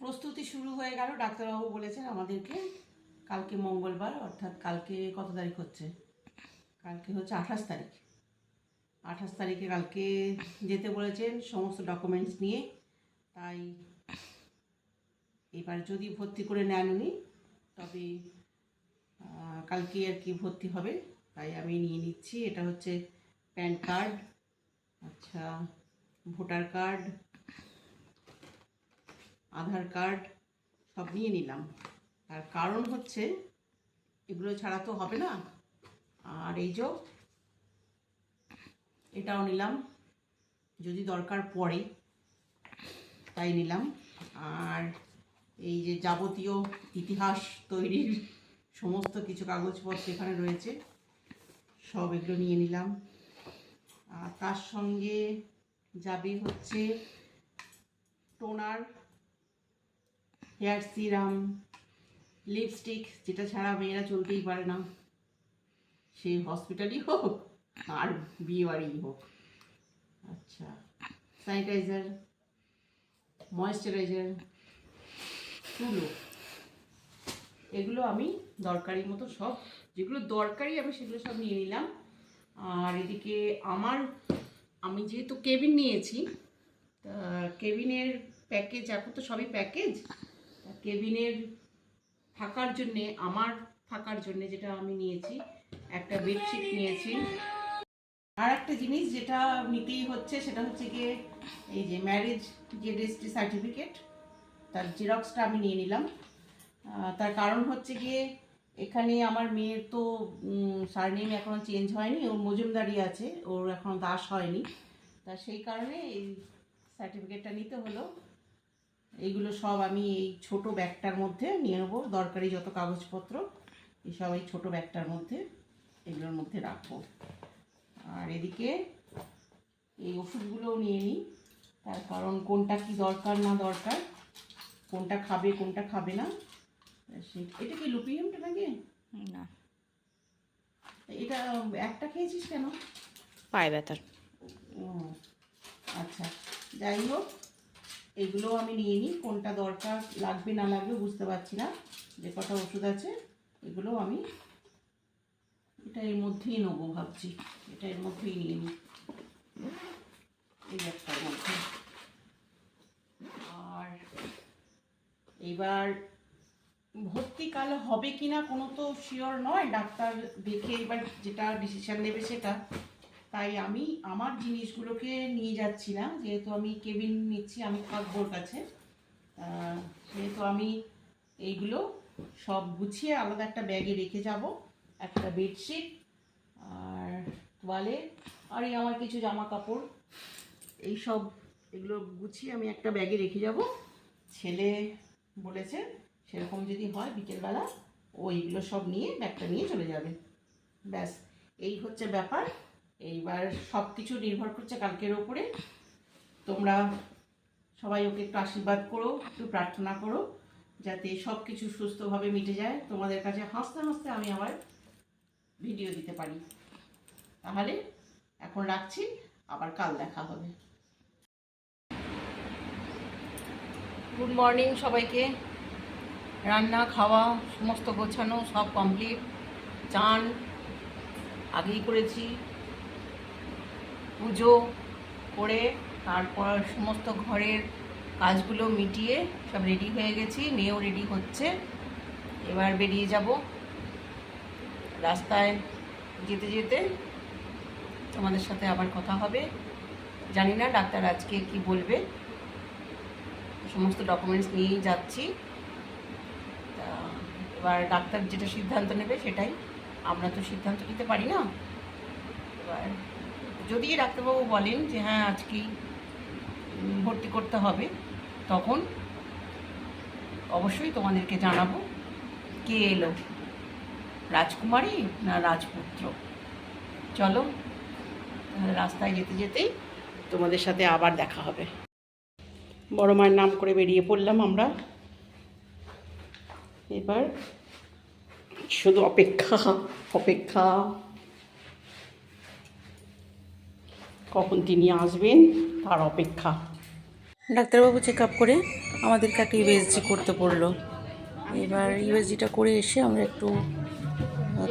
প্রস্তুতি শুরু হয়ে গেল। ডাক্তারবাবু বলেছেন আমাদেরকে কালকে মঙ্গলবার, অর্থাৎ কালকে কত তারিখ হচ্ছে? কালকে হচ্ছে আঠাশ তারিখ। আঠাশ তারিখে কালকে যেতে বলেছেন সমস্ত ডকুমেন্টস নিয়ে। তাই এবার যদি ভর্তি করে নেন উনি, তবে কালকে আর কি ভর্তি হবে, তাই আমি নিয়ে নিচ্ছি। এটা হচ্ছে প্যান কার্ড আচ্ছা ভোটার কার্ড আধার কার্ড সব নিয়ে নিলাম। তার কারণ হচ্ছে, এগুলো ছাড়া তো হবে না। আর এই যে, এটাও নিলাম। যদি দরকার পড়ে, তাই নিলাম। আর এই যে যাবতীয় ইতিহাস তৈরির সমস্ত কিছু কাগজপত্র এখানে রয়েছে, সব এগুলো নিয়ে নিলাম। আর তার সঙ্গে যাবে হচ্ছে টোনার হেয়ার সিরাম লিপস্টিক যেটা ছাড়া মেয়েরা চলতেই পারে না। সে হসপিটালই হোক, আর বিয়ে বাড়িই হোক। আচ্ছা স্যানিটাইজার ময়েশ্চারাইজার তুলো। এগুলো আমি দরকারি মতো সব, যেগুলো দরকারি আমি সেগুলো সব নিয়ে নিলাম। আর এদিকে আমার, আমি যেহেতু কেবিন নিয়েছি কেবিনের প্যাকেজ এখন তো সবই প্যাকেজ কেবিনের থাকার জন্যে আমার থাকার জন্যে যেটা আমি নিয়েছি একটা বেডশিট নিয়েছি। আর একটা জিনিস যেটা নিতেই হচ্ছে সেটা হচ্ছে গিয়ে এই যে ম্যারেজ যে রেজিস্ট্রি সার্টিফিকেট তার জেরক্সটা আমি নিয়ে নিলাম। তার কারণ হচ্ছে গিয়ে এখানে আমার মেয়ের তো সারনেম এখনও চেঞ্জ হয়নি ওর মজুমদারি আছে ওর এখনও দাস হয়নি। তা সেই কারণে এই সার্টিফিকেটটা নিতে হলো। এইগুলো সব আমি এই ছোট ব্যাগটার মধ্যে নিয়ে নেব। দরকারি যত কাগজপত্র এইসব এই ছোটো ব্যাগটার মধ্যে এগুলোর মধ্যে রাখব। আর এদিকে এই ওষুধগুলোও নিয়ে নিই। তার কারণ কোনটা কি দরকার না দরকার কোনটা খাবে কোনটা খাবে না এটা কি লুপিয়ামটা নাকি? না। এটা একটা খেয়েছিস কেন? পায়ে ব্যথার। ও আচ্ছা। যাই হোক এগুলো আমি নিয়ে নিই, কোনটা দরকার লাগবে না লাগবে বুঝতে পারছি না, যে কটা ওষুধ আছে এগুলো আমি এটা এর মধ্যেই নেব ভাবছি, এটা এর মধ্যেই নিয়ে নিই। এই একটার মধ্যে। আর এবার ভর্তিকালে হবে কি না কোনো তো শিওর নয়, ডাক্তার দেখে এবার যেটা ডিসিশন নেবে সেটা। তাই আমি আমার জিনিসগুলোকে নিয়ে যাচ্ছি না। যেহেতু আমি কেবিন নিচ্ছি, আমি থাকব ওর কাছে সেহেতু আমি এইগুলো সব গুছিয়ে আলাদা একটা ব্যাগে রেখে যাব, একটা বেডশিট আর তোয়ালে আর এই আমার কিছু জামা কাপড় এই সব এগুলো গুছিয়ে আমি একটা ব্যাগে রেখে যাব। ছেলে বলেছে, সেরকম যদি হয় বিকেলবেলা, ও এইগুলো সব নিয়ে ব্যাগটা নিয়ে চলে যাবে। ব্যাস, এই হচ্ছে ব্যাপার। এইবার সব কিছু নির্ভর করছে কালকের ওপরে। তোমরা সবাই ওকে একটু আশীর্বাদ করো, একটু প্রার্থনা করো, যাতে সব কিছু সুস্থভাবে মিটে যায়। তোমাদের কাছে হাসতে হাসতে আমি আবার ভিডিও দিতে পারি। তাহলে এখন রাখছি, আবার কাল দেখা হবে। গুড মর্নিং সবাইকে। রান্না, খাওয়া, সমস্ত গোছানো সব কমপ্লিট চান আগেই করেছি। পুজো করে তারপর সমস্ত ঘরের কাজগুলো মিটিয়ে সব রেডি হয়ে গেছি, মেয়েও রেডি হচ্ছে। এবার বেরিয়ে যাব। রাস্তায় যেতে যেতে তোমাদের সাথে আবার কথা হবে। জানি না ডাক্তার আজকে কি বলবে। সমস্ত ডকুমেন্টস নিয়েই যাচ্ছি। এবার ডাক্তার যেটা সিদ্ধান্ত নেবে সেটাই। আমরা তো সিদ্ধান্ত নিতে পারি না। যদি ডাক্তারবাবু বলেন যে হ্যাঁ আজকেই ভর্তি করতে হবে, তখন অবশ্যই তোমাদেরকে জানাব কে এলো, রাজকুমারী না রাজপুত্র। চলো রাস্তায় যেতে যেতেই তোমাদের সাথে আবার দেখা হবে। বড় মায়ের নাম করে বেরিয়ে পড়লাম আমরা। এবার শুধু অপেক্ষা অপেক্ষা। কখন তিনি আসবেন তার অপেক্ষা। ডাক্তারবাবু চেক আপ করে আমাদেরকে একটা ইউএসজি করতে পড়ল এবার ইউএসজিটা করে এসে আমরা একটু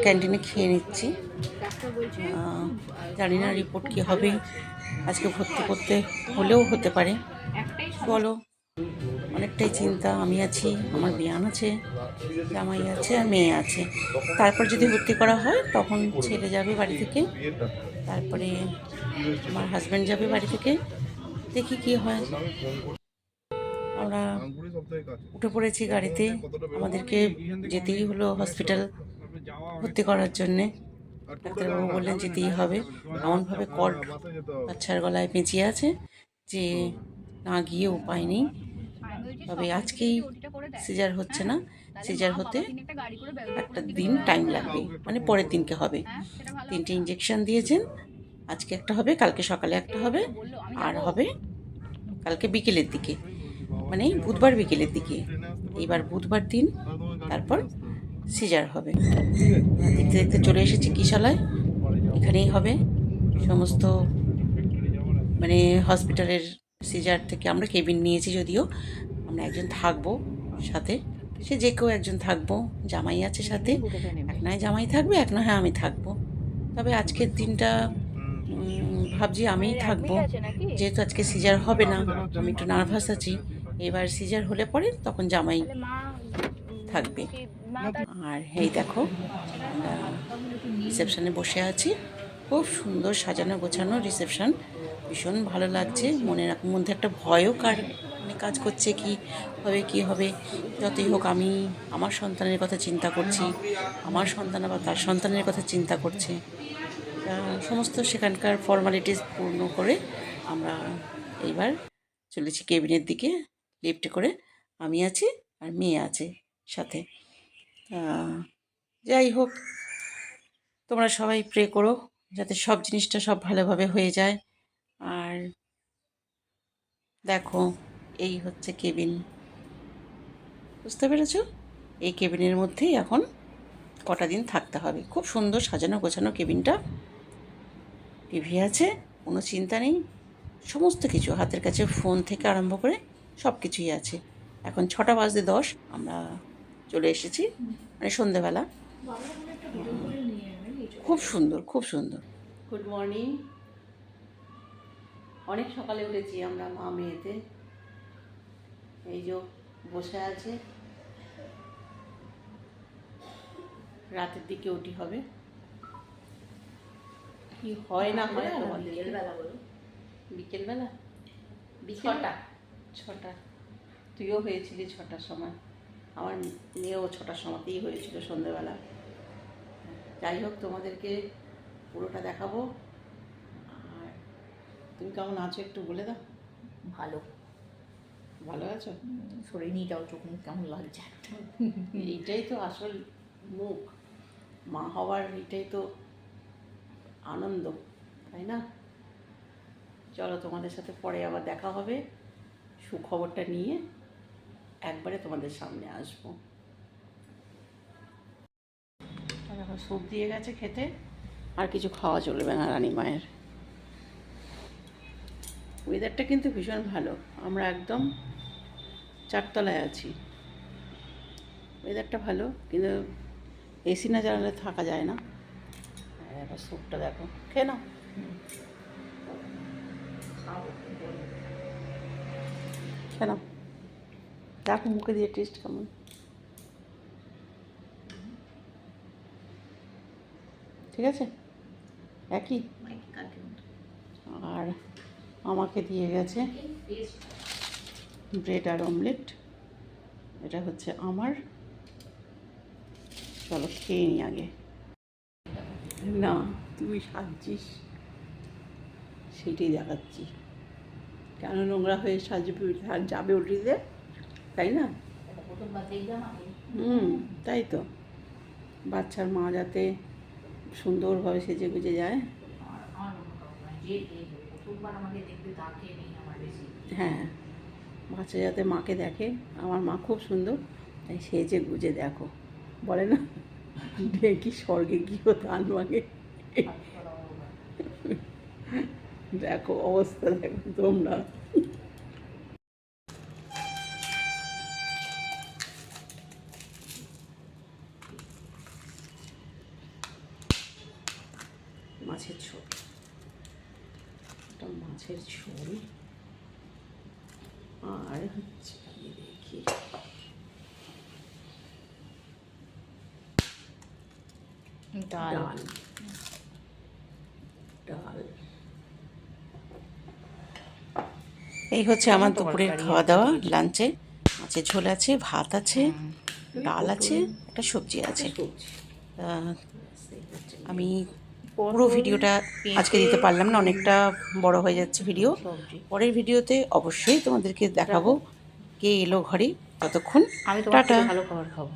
ক্যান্টিনে খেয়ে নিচ্ছি। জানি না রিপোর্ট কী হবে। আজকে ভর্তি করতে হলেও হতে পারে। বলো, অনেকটাই চিন্তা। আমি আছি, আমার বিয়ান আছে, জামাই আছে আর মেয়ে আছে। তারপর যদি ভর্তি করা হয়, তখন ছেলে যাবে বাড়ি থেকে। তারপরে আমার হাজব্যান্ড যাবে বাড়ি থেকে, দেখি কি হয়। আমরা উঠে পড়েছি গাড়িতে, আমাদেরকে যেতেই হলো হসপিটাল ভর্তি করার জন্যে। ডাক্তারবাবু বললেন যেতেই হবে। এমনভাবে কর্ড বাচ্চার গলায় পেঁচিয়ে আছে যে না গিয়ে উপায় নেই। তবে আজকেই সিজার হচ্ছে না। সিজার হতে একটা দিন টাইম লাগবে মানে পরের দিনকে হবে। তিনটে ইঞ্জেকশন দিয়েছেন আজকে একটা হবে কালকে সকালে একটা হবে আর হবে কালকে বিকেলের দিকে মানে বুধবার বিকেলের দিকে। এইবার বুধবার দিন তারপর সিজার হবে। দেখতে দেখতে চলে এসেছি কিশালয় এখানেই হবে। সমস্ত মানে হসপিটালের সিজার থেকে আমরা কেবিন নিয়েছি যদিও। আমরা একজন থাকব সাথে। সে যে কেউ একজন থাকব, জামাই আছে সাথে। এক নয় জামাই থাকবে, এক নয় আমি থাকব। তবে আজকের দিনটা ভাবছি আমিই থাকব। যেহেতু আজকে সিজার হবে না, আমি একটু নার্ভাস আছি। এবার সিজার হলে পরে তখন জামাই থাকবে। আর এই দেখো, আমরা রিসেপশনে বসে আছি। খুব সুন্দর সাজানো গোছানো রিসেপশন। ভীষণ ভালো লাগছে। মনের মধ্যে একটা ভয়ও কার মানে কাজ করছে কি হবে কি হবে? যতই হোক, আমি আমার সন্তানের কথা চিন্তা করছি, আমার সন্তান আবার তার সন্তানের কথা চিন্তা করছে। সমস্ত সেখানকার ফর্মালিটিস পূর্ণ করে আমরা এইবার চলেছি কেবিনের দিকে লিফট করে। আমি আছি আর মেয়ে আছে সাথে। যাই হোক, তোমরা সবাই প্রে করো যাতে সব জিনিসটা সব ভালোভাবে হয়ে যায়। আর দেখো এই হচ্ছে কেবিন। বুঝতে পেরেছ? এই কেবিনের মধ্যেই এখন কটা দিন থাকতে হবে। খুব সুন্দর সাজানো গোছানো কেবিনটা। টিভি আছে, কোনো চিন্তা নেই। সমস্ত কিছু, হাতের কাছে ফোন থেকে আরম্ভ করে সব কিছুই আছে। এখন ছটা বাজতে দশ, আমরা চলে এসেছি মানে সন্ধেবেলা। খুব সুন্দর খুব সুন্দর। গুড মর্নিং অনেক সকালে উঠেছি আমরা, মা মেয়েতে। এই যে বসে আছে। রাতের দিকে ওটি হবে। কি হয় না হয় বিকেলবেলা বলো বিকেলবেলা? ছটা। ছটা। তুইও হয়েছিলি ছটার সময়। আমার মেয়েও ছটার সময়তেই হয়েছিল সন্ধ্যেবেলা যাই হোক তোমাদেরকে পুরোটা দেখাবো। আর তুমি কেমন আছো একটু বলে দাও। ভালো। ভালো আছো? শরীর নিয়ে যাও চোখ মুখ কেমন লাগছে? এইটাই তো আসল মুখ। মা হওয়ার এইটাই তো আনন্দ তাই না? চলো তোমাদের সাথে পরে আবার দেখা হবে। সুখবরটা নিয়ে একবারে তোমাদের সামনে আসব। স্যুপ দিয়ে গেছে খেতে আর কিছু খাওয়া চলবে না রানী মায়ের। ওয়েদারটা কিন্তু ভীষণ ভালো। আমরা একদম চারতলায় আছি। ওয়েদারটা ভালো কিন্তু এসি না জ্বালালে থাকা যায় না। এবার স্যুপটা দেখো। খেয়ে নাও। খেয়ে নাও। দেখো মুখে দিয়ে টেস্ট কেমন। ঠিক আছে? একই? আর আমাকে দিয়ে গেছে। ব্রেড আর অমলেট। এটা হচ্ছে আমার। চলো খেয়ে নি আগে। না, তুমি সাজছিস। সেটাই দেখাচ্ছি। কেন নোংরা হয়ে সাজবে, আর যাবে উঠিতে তাই না? হুম, তাই তো। বাচ্চার মা যাতে সুন্দরভাবে সেজে গুজে যায়। হ্যাঁ বাচ্চা যাতে মাকে দেখে আমার মা খুব সুন্দর তাই সেজে গুজে দেখো বলে না? দেখি স্বর্গে গিয়েও দান মাগে দেখো অবস্থা দেখো তোমরা। মাছের ঝোল। আর হচ্ছে দেখি। ডাল। ডাল। এই হচ্ছে আমার দুপুরের খাওয়া দাওয়া লাঞ্চে। মাছের ঝোল আছে ভাত আছে ডাল আছে একটা সবজি আছে। আমি পুরো ভিডিওটা আজকে দিতে পারলাম না অনেকটা বড় হয়ে যাচ্ছে ভিডিও। পরের ভিডিওতে অবশ্যই তোমাদেরকে দেখাবো কে এলো ঘরে। ততক্ষণ আমি তোমার টাটা। ভালো খাবার খাব।